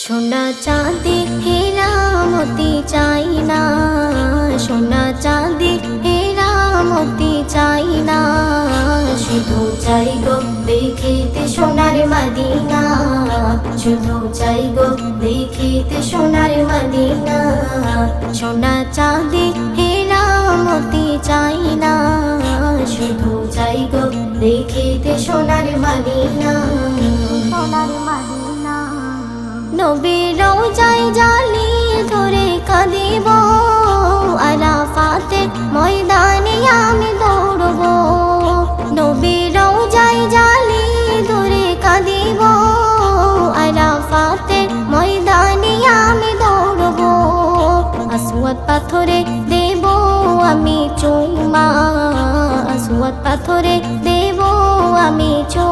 সোনা চাঁদি হেরা মতি চাই না, সোনা চাঁদি হেরা মতি চাই না। শুধু চাই গো দেখিতে সোনার মাদিনা, শুধু চাই গো দেখিতে সোনার মাদিনা। সোনা চাঁদি হেরা মতি চাই না, শুধু চাই গো দেখিতে সোনার মাদিনা। সোনার মাদিনা। নবীর যাই জালি ধরে কাঁদিব। আরাফাতে ময়দানে আমি দৌড়ব। নবীর যাই জালি ধরে কাঁদিব। আরাফাতে ময়দানে আমি দৌড়ব। আসুয়াত পাথরে দেব আমি চুমা আসুয়াত পাথরে দেব আমি চুমা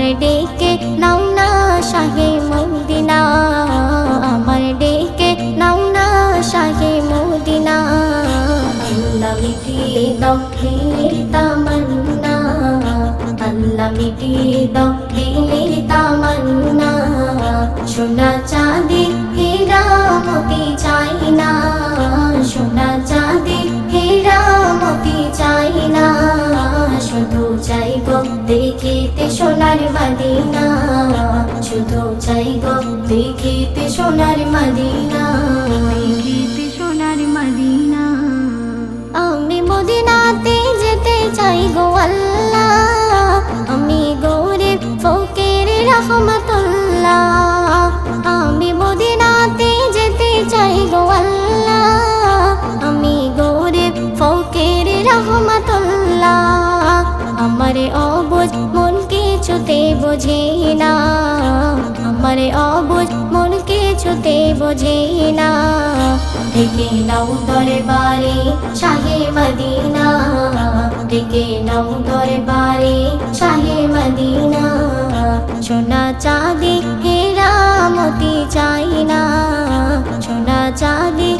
আমার ডেকে নাও না শাহে মদিনা। আমার ডেকে নাও না শাহে মদিনা। আল্লাহ মিটিয়ে দাও দিলের তামান্না। আল্লাহ মিটিয়ে দাও দিলের তামান্না। সোনা চাঁদি হীরা মতি চাই না। সোনার মদিনা শুধু চাই গো দেখিতে সোনার মদিনা। দেখিতে সোনার মদিনা। আমি মদিনাতে যেতে চাই গো আল্লাহ। কিছুতে বোঝে না। আমার অবুজ মন কিছুতে বোঝে না। ডেকে নাও দরবারে শাহে মদিনা। ডেকে নাও দরবারে শাহে মদিনা। সোনা চাঁদি হেরা মতি চাই না। সোনা চাঁদি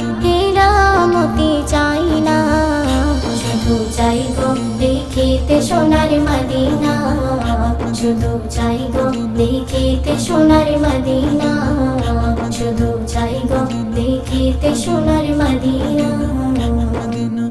শুধু চাই গো দেখিতে সোনার মদিনা। শুধু চাই গো দেখিতে সোনার মদিনা।